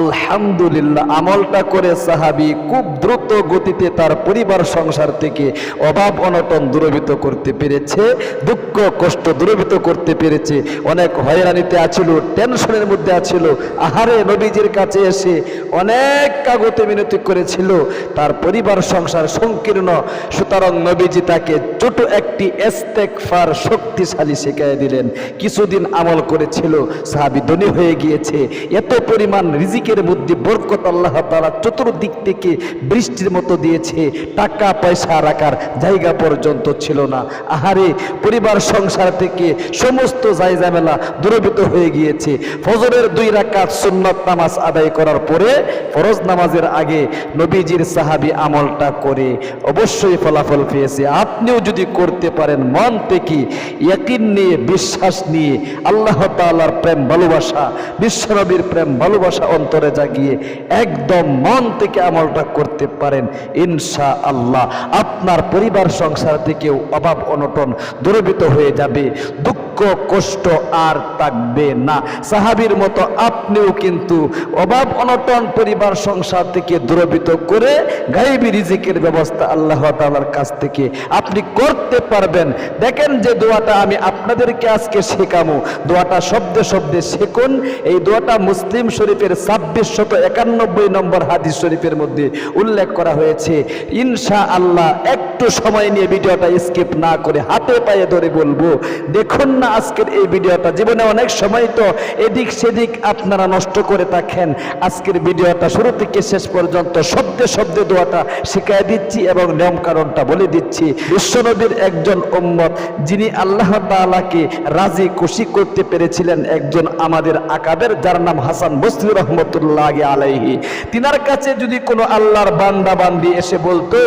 আলহামদুলিল্লাহ, আমলটা করে সাহাবি খুব দ্রুত গতিতে তার পরিবার সংসার থেকে অভাব অনটন দূরভূত করতে পেরেছে, দুঃখ কষ্ট দূরভূত করতে পেরেছে, অনেক হয়রানিতে আছিল, টেনশনের মধ্যে আছিল, আহারে নবীজির কাছে এসে অনেক কাগতে মিনতি করেছিল, তার পরিবার সংসার সংকীর্ণ, সুতরাং নবীজি তাকে ছোট একটি এস্তেকফার শক্তিশালী শিখাই দিলেন। কিছুদিন আমল করেছিল, সাহাবি ধনী হয়ে গিয়েছে, এত পরিমাণ রিজিকের মধ্যে বরকত আল্লাহ তারা চতুর্দিক থেকে বৃষ্টির মতো দিয়েছে। টাকা, পয়সা, রাখার জায়গা পর্যন্ত ছিল না। আহারে, পরিবার, সংসার থেকে সমস্ত জায়জামেলা দূরভূত হয়ে গিয়েছে। ফজরের দুই রাকাত সুন্নত নামাজ আদায় করার পরে ফরজ নামাজের আগে নবীজির সাহাবি আমলটা করে অবশ্যই ফলাফল পেয়েছে। আপনিও যদি করতে পারেন মন থেকে ইয়াকিন নিয়ে, বিশ্বাস নিয়ে আল্লাহ তাআলার প্রেম, ভালোবাসা বিশ্বনবীর প্রেম, ভালোবাসা অন্তরে জাগিয়ে একদম মন থেকে আমলটা করতে পারেন। ইনশা আল্লাহ আপনার পরিবার সংসার থেকেও অভাব, অনটন দূরভূত হয়ে যাবে। দুঃখ, কষ্ট আর থাকবে না। সাহাবীর মতো আপনিও কিন্তু অভাব, অনটন, পরিবার, সংসার থেকে দূরভূত করে গাইবি রিজিকের ব্যবস্থা আল্লাহ তাআলার কাছ থেকে আপনি করতে পারবেন। দেখেন যে দোয়াটা আমি আপনাদেরকে আজকে শেখামো দোয়াটা শব্দে শব্দে শেখুন। এই দোয়াটা মুসলিম শরীফের ছাব্বিশ শত একানব্বই নম্বর হাদিস শরীফের মধ্যে উল্লেখ করা হয়েছে ইনশা আল্লাহ একটু সময় নিয়ে ভিডিওটা স্কিপ না করে হাতে পায়ে ধরে বলব। দেখুন না আজকের এই ভিডিওটা। জীবনে অনেক সময় তো এদিক সেদিক আপনারা নষ্ট করে থাকেন। আজকের ভিডিওটা শুরু থেকে শেষ পর্যন্ত শব্দে শব্দে দোয়াটা শিখাই দিচ্ছি এবং নিয়ম কারণটা বলে দিচ্ছি। বিশ্বনবীর একজন উম্মত যিনি আল্লাহ তাআলাকে রাজি খুশি করতে পেরেছিলেন একজন আমাদের আকাবের, যার নাম হাসান বসরি রহমতুল্লাহ আলাইহি। তিনার কাছে যদি কোনো আল্লাহর বান্দা বান্দি এসে বলতো,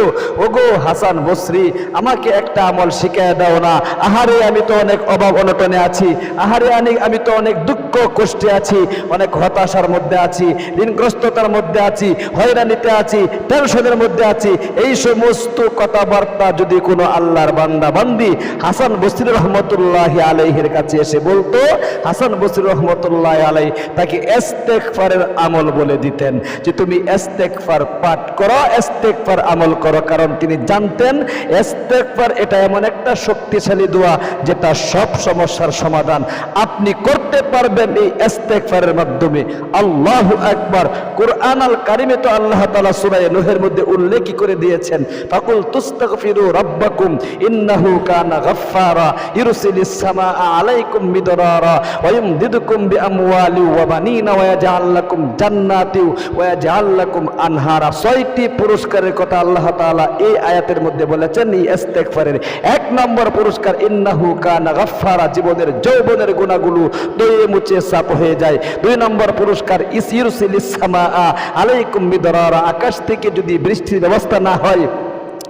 ওগো হাসান বসরি, আমাকে একটা আমল শিখায় দাও না। আহারে, আমি তো অনেক অভাব অনটনে আছি। আহারে, আমি আমি তো অনেক দুঃখ কষ্টে আছি। অনেক হতাশার মধ্যে আছি। ঋণগ্রস্ততার মধ্যে আছি। হয়রানিতে আছি। টেনশনের মধ্যে আছি। এই সমস্ত কথাবার্তা যদি কোনো আল্লাহর বান্দা, বান্দি হাসান বসির রহমতুল্লাহ আলাইহের কাছে এসে বলতো, হাসান বসির রহমতুল্লাহ আলাই, তাকে এস্তেকফারের আমল বলে দিতেন যে, তুমি এস্তেকফার পাঠ করো এস্তেকফার আমল করো। কারণ তিনি জানতেন এস্তেকফার এটা এমন একটা শক্তিশালী দোয়া যেটা সব সমস্যার সমাধান। আপনি করতে পারবেন এই এস্তেকফারের মাধ্যমে। আল্লাহ একবার কোরআন আল কারিমে তো আল্লাহ তালা সূরা নূহের মধ্যে উল্লেখ করে দিয়েছেন ফাকুল তুস্তাগফিরু রাব্বাকুম ইন্নাহু কানা গাফফারা, ইরসিলিস সামাআ আলাইকুম মিদরারা, ওয়া ইমদিদুকুম বিআমওয়ালি ওয়া বানিনা ওয়া ইয়াজআল লাকুম জান্নাতি ওয়া ইয়াজআল লাকুম আনহারা। ছয়টি পুরস্কারের কথা আল্লাহ তাআলা এই আয়াতের মধ্যে বলেছেন ইস্তেকফারের এক নম্বর পুরস্কার, ইন্নাহু কানা গাফফারা, জীবনের যৌবনের গুণাগুলো দয়ে মুছে সাপ হয়ে যায়। দুই নম্বর পুরস্কার, ইসিরসিলিস সামা আলাইকুম বিদরার আকাশ থেকে যদি বৃষ্টির ব্যবস্থা না হয়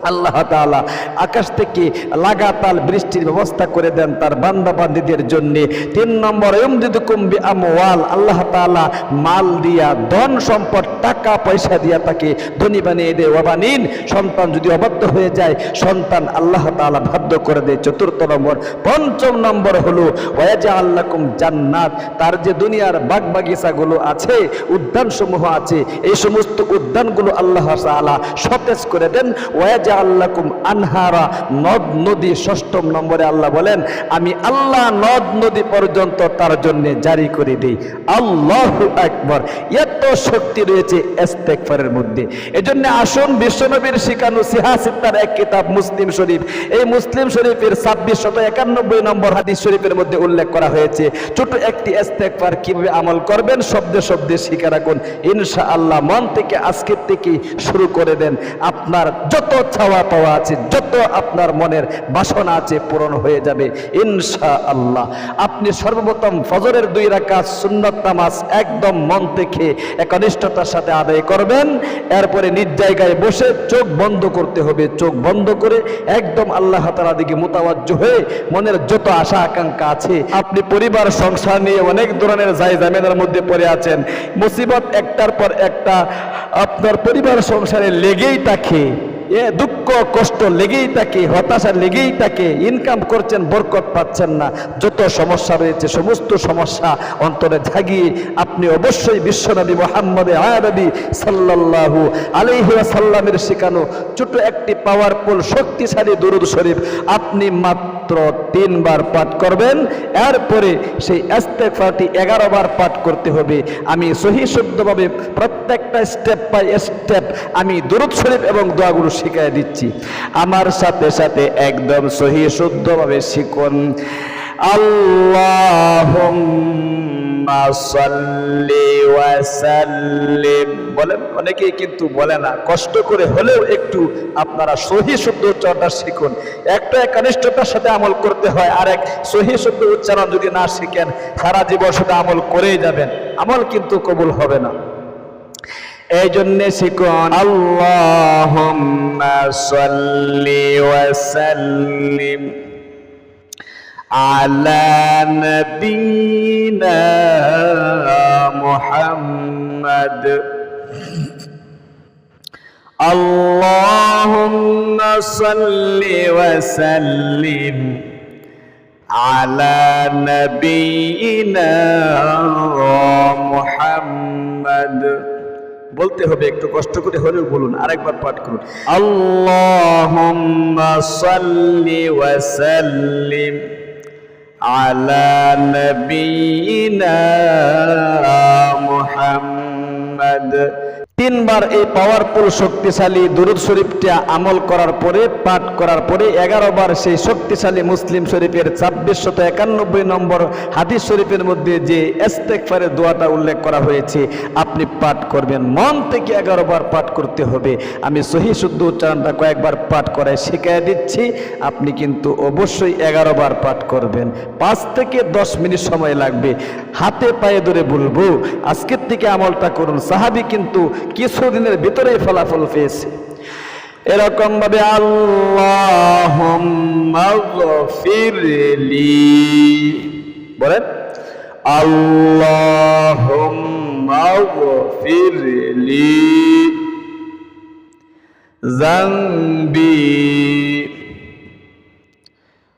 আল্লাহ তাআলা আকাশ থেকে লাগাতাল বৃষ্টির ব্যবস্থা করে দেন তার বান্দা বান্দিদের জন্য। তিন নম্বর ইমদিদুকুম বিআমওয়াল, আল্লাহ তাআলা মাল দিয়া, ধন সম্পদ, টাকা পয়সা দিয়া তাকে ধনী বানিয়ে দেয়। ওয়াবানিন সন্তান যদি অবাধ্য হয়ে যায়, সন্তান আল্লাহ তাআলা বাধ্য করে দেয়। চতুর্থ নম্বর, পঞ্চম নম্বর হলো ওয়াজা আল্লাকুম জান্নাত, তার যে দুনিয়ার বাগ বাগিচাগুলো আছে, উদ্যানসমূহ আছে, এই সমস্ত উদ্যানগুলো আল্লাহ তাআলা সতেজ করে দেন। ওয়াজা আল্লাকুম আনহারা, নদ নদী ষষ্ঠম নম্বরে আল্লাহ বলেন, আমি আল্লাহ নদ নদী পর্যন্ত তার জন্য জারি করে দিই। আল্লাহ একবার এত শক্তি রয়েছে ইস্তেগফারের মধ্যে। এজন্য আসুন, বিশ্বনবীর শিখানো সিহাসিত্তার এক কিতাব মুসলিম শরীফ। এই মুসলিম শরীফের ছাব্বিশ শত একানব্বই নম্বর হাদিস শরীফের মধ্যে উল্লেখ করা হয়েছে। ছোট একটি ইস্তেগফার কীভাবে আমল করবেন, শব্দে শব্দে শিখে রাখুন। ইনশা আল্লাহ মন থেকে, আজকের থেকে শুরু করে দেন। আপনার যত চাওয়া পাওয়া আছে, যত আপনার মনের বাসনা আছে পূরণ হয়ে যাবে ইনশা আল্লাহ আপনি সর্বপ্রথম ফজরের দুই রাকাত সুন্নত নামাজ একদম মন থেকে একনিষ্ঠতার সাথে আদায় করবেন, এরপরে নিজ জায়গায় বসে চোখ বন্ধ করতে হবে, চোখ বন্ধ করে একদম আল্লাহ তালা দিকে মোতাবাজ্য হয়ে মনের যত আশা আকাঙ্ক্ষা আছে, আপনি পরিবার, সংসার নিয়ে অনেক ধরনের জায় জামেনার মধ্যে পড়ে আছেন, মুসিবত একটার পর একটা আপনার পরিবার, সংসারে লেগেই থাকে। এ দুঃখ, কষ্ট লেগেই থাকে, হতাশা লেগেই থাকে ইনকাম করছেন, বরকত পাচ্ছেন না। যত সমস্যা রয়েছে, সমস্ত সমস্যা অন্তরে জাগিয়ে আপনি অবশ্যই বিশ্বনবী মোহাম্মদে আরবি সাল্লাহু আলিহাসাল্লামের শেখানো ছোট একটি পাওয়ারফুল শক্তিশালী দুরুদ শরীফ আপনি মাত্র তিনবার পাঠ করবেন। এরপরে সেই ইস্তেগফারটি এগারো বার পাঠ করতে হবে। আমি সহি শুদ্ধভাবে প্রত্যেকটা স্টেপ বাই স্টেপ আমি দুরুদ শরীফ এবং দোয়াগুলো শিখাই দিচ্ছি। আমার সাথে সাথে একদম সহি শুদ্ধভাবে শিখুন। সাল্লিম বলেন, অনেকেই কিন্তু বলে না, কষ্ট করে হলেও একটু আপনারা সহি শুদ্ধ উচ্চারণটা শিখুন। একটা একনিষ্ঠতার সাথে আমল করতে হয় আর এক সহি শুদ্ধ উচ্চারণ যদি না শিখেন, সারা জীবন সেটা আমল করেই যাবেন, আমল কিন্তু কবুল হবে না। এই জন্যে শিখুন, আল্লাহুম্মা সাল্লি ওয়া সাল্লিম। على نبينا محمد اللهم صل وسلم على نبينا محمد বলতে হবে একটু কষ্ট করে হলেও বলুন আরেকবার পাঠ করুন আল্লাহুম্মা সাল্লি ওয়া সাল্লিম على نبينا محمد. তিনবার এই পাওয়ারফুল শক্তিশালী দুরুদ শরীফটা আমল করার পরে, পাঠ করার পরে এগারো বার সেই শক্তিশালী মুসলিম শরীফের ছাব্বিশ শত একানব্বই নম্বর হাদিস শরীফের মধ্যে যে এস্তেকফারের দোয়াটা উল্লেখ করা হয়েছে, আপনি পাঠ করবেন। মন থেকে এগারো বার পাঠ করতে হবে। আমি সহি শুদ্ধ উচ্চারণটা কয়েকবার পাঠ করায় শিখিয়ে দিচ্ছি, আপনি কিন্তু অবশ্যই এগারো বার পাঠ করবেন। পাঁচ থেকে দশ মিনিট সময় লাগবে। হাতে পায়ে ধরে বলব, আজকের থেকে আমলটা করুন। সাহাবি কিন্তু কিছুদিনের ভিতরে ফলাফল পেয়েছে। এরকম ভাবে আল্লাহ বলেন আল্লাহ ফিরলি জংবি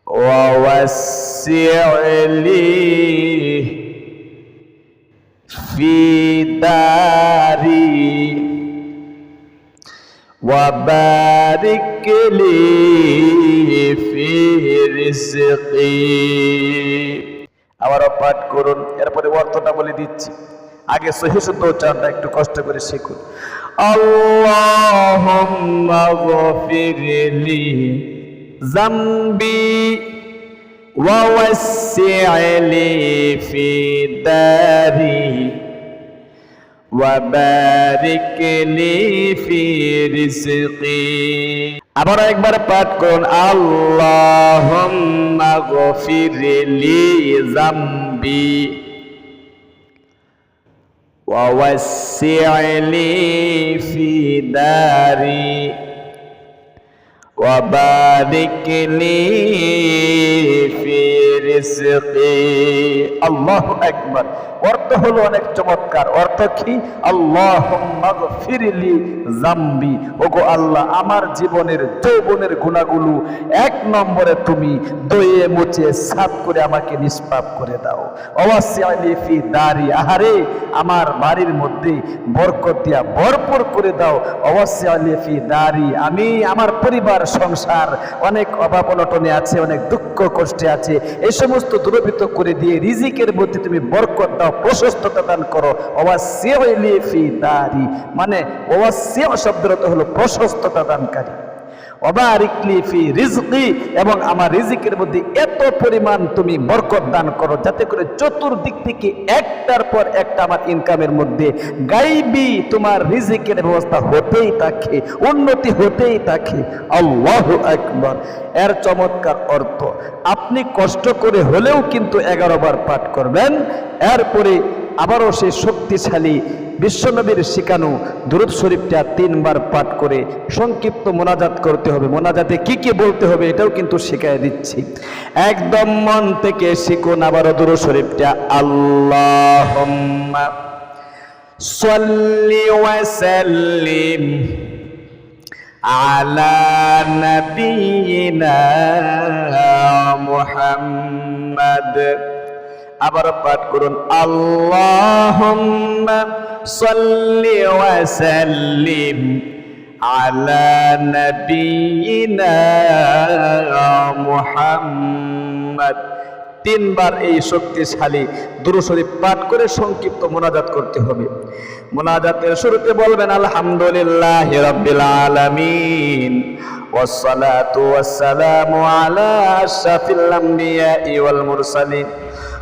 ওয়াসিলি في داري وبارك لي في رزقي আবারও পাঠ করুন এরপরে অর্থটা বলে দিচ্ছি আগে সহি শুদ্ধ উচ্চারণটা একটু কষ্ট করে শিখুন আল্লাহুম্মা গফিরলি জামবি ووسع لي في داري وبارك لي في رزقي আবার একবার পাঠ করুন আল্লাহুম্মা গফিরলি জামবি ووسع لي في داري وبارك لي في رزقي আমার জীবনের যৌবনের গুণাগুলো এক নম্বরে তুমি দইয়ে মুছে সাফ করে আমাকে নিষ্পাপ করে দাও। অবশ্যই দাড়ি আহারে, আমার বাড়ির মধ্যে বরকত দিয়া ভরপুর করে দাও। অবশ্যই ফি দাড়ি আমি, আমার পরিবার, সংসার অনেক অভাব অনটনে আছে, অনেক দুঃখ কষ্টে আছে। এই সমস্ত দূরভূত করে দিয়ে রিজিকের মধ্যে তুমি বরকত দাও, প্রশস্ততা দান করো। দাড়ি মানে অবশ্যই শব্দের অর্থ হলো প্রশস্ততা দানকারী। অবারিকলি ফি এবং আমার রিজিকের মধ্যে এত পরিমাণ তুমি বরকত দান করো যাতে করে চতুর্দিক থেকে একটার পর একটা আমার ইনকামের মধ্যে গাইবি, তোমার রিজিকের ব্যবস্থা হতেই থাকে, উন্নতি হতেই থাকে। আল্লাহ একবার এর চমৎকার অর্থ, আপনি কষ্ট করে হলেও কিন্তু এগারো বার পাঠ করবেন, এরপরে আবারও সেই শক্তিশালী বিশ্বনবীর শিখানো দুরুদ শরীফটা তিনবার পাঠ করে সংক্ষিপ্ত মোনাজাত করতে হবে মোনাজাতে কি কি বলতে হবে এটাও কিন্তু শিখাই দিচ্ছি একদম মন থেকে শিখুন আবারও দুরুদ শরীফটা আল্লাহ সাল্লি ওয়াসাল্লিম على نبينا محمد আবার পাঠ করুন আল্লাহুম্মা সাল্লি ওয়া সাল্লিম আলা নবিয়িনা মুহাম্মদ তিনবার এই শক্তিশালী দুরুশরীফ পাঠ করে সংক্ষিপ্ত মোনাজাত করতে হবে মোনাজাতের শুরুতে বলবেন আলহামদুলিল্লাহ রাব্বিল আলামিন والصلاة والسلام على أشرف الأنبياء والمرسلين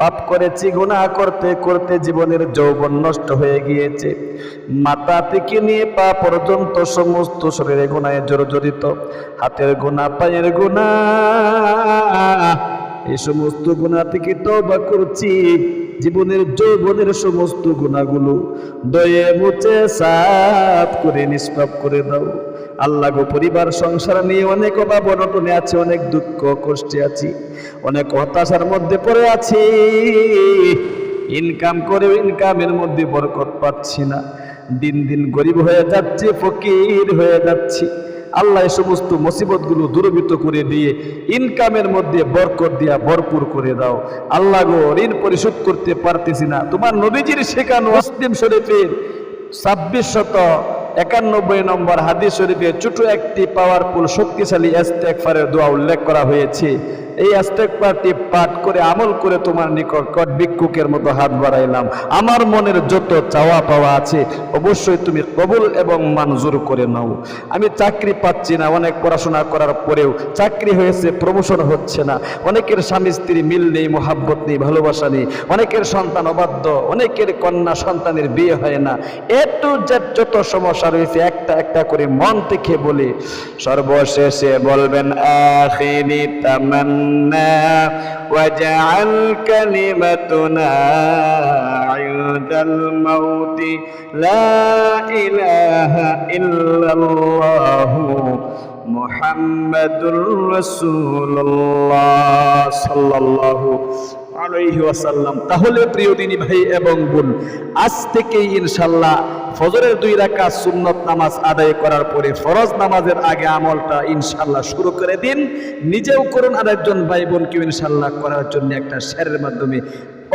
পাপ করেছি গুণা করতে করতে জীবনের যৌবন নষ্ট হয়ে গিয়েছে। মাথা থেকে নিয়ে পা পর্যন্ত সমস্ত শরীরে গুণায় জর্জরিত। হাতের গুণা পায়ের গুণা এই সমস্ত গুণা থেকে তো বা করছি। জীবনের যৌবনের সমস্ত গুণাগুলো দয়ে মুছে সাফ করে, নিষ্পাপ করে দাও। আল্লাহ গো, পরিবার, সংসার নিয়ে অনেক অভাব, অনটনে আছে, অনেক দুঃখ, কষ্টে আছি, অনেক হতাশার মধ্যে পড়ে আছি। ইনকাম করে ইনকামের মধ্যে বরকত পাচ্ছি না। দিন দিন গরিব হয়ে যাচ্ছে, ফকির হয়ে যাচ্ছি। আল্লাহ সমস্ত মুসিবতগুলো দূরবীত করে দিয়ে ইনকামের মধ্যে বরকত দিয়া ভরপুর করে দাও। আল্লাহ গো, ঋণ পরিশোধ করতে পারতেছি না। তোমার নবীজির শেখানো অস্তিম শরীফের ছাব্বিশ শত একানব্বই নম্বর হাদিস শরীফে ছোট একটি পাওয়ারফুল শক্তিশালী এস্তেকফারের দোয়া উল্লেখ করা হয়েছে। এই আস্তেকবারটি পাঠ করে, আমল করে তোমার নিকট কট ভিক্ষুকের মতো হাত বাড়াইলাম। আমার মনের যত চাওয়া পাওয়া আছে, অবশ্যই তুমি কবুল এবং মঞ্জুর করে নাও। আমি চাকরি পাচ্ছি না, অনেক পড়াশোনা করার পরেও চাকরি হয়েছে প্রমোশন হচ্ছে না। অনেকের স্বামী স্ত্রী মিল নেই, মোহাব্বত নেই, ভালোবাসা নেই। অনেকের সন্তান অবাধ্য, অনেকের কন্যা সন্তানের বিয়ে হয় না। এ টু জেড যত সমস্যা রয়েছে, একটা একটা করে মন থেকে বলে। সর্বশেষে বলবেন, আখিরি عنا واجعل كلمتنا عند الموت. لا إله إلا الله محمد رسول الله صلى الله আলাইহি ওয়াসাল্লাম। তাহলে প্রিয় দিনী ভাই এবং বোন, আজ থেকেই ইনশাল্লাহ ফজরের দুই রাখা সুন্নত নামাজ আদায় করার পরে ফরজ নামাজের আগে আমলটা ইনশাল্লাহ শুরু করে দিন। নিজেও করুন আর একজন ভাই বোনকেও ইনশাল্লাহ করার জন্য একটা শেয়ারের মাধ্যমে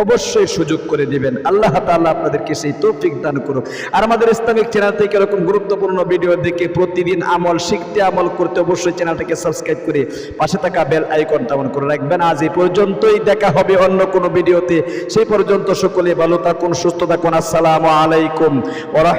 অবশ্যই সুযোগ করে দিবেন। আল্লাহ তাআলা আপনাদেরকে সেই তৌফিক দান করুক। আর আমাদের ইসলামিক চ্যানেল থেকে এরকম গুরুত্বপূর্ণ ভিডিও দেখে প্রতিদিন আমল, শিখতে আমল করতে অবশ্যই চ্যানেলটাকে সাবস্ক্রাইব করে পাশে থাকা বেল আইকনটা অন করে রাখবেন। আজ এই পর্যন্তই, দেখা হবে অন্য কোনো ভিডিওতে সেই পর্যন্ত সকলে ভালো থাকুন, সুস্থ থাকুন। আসসালামু আলাইকুম ওয়া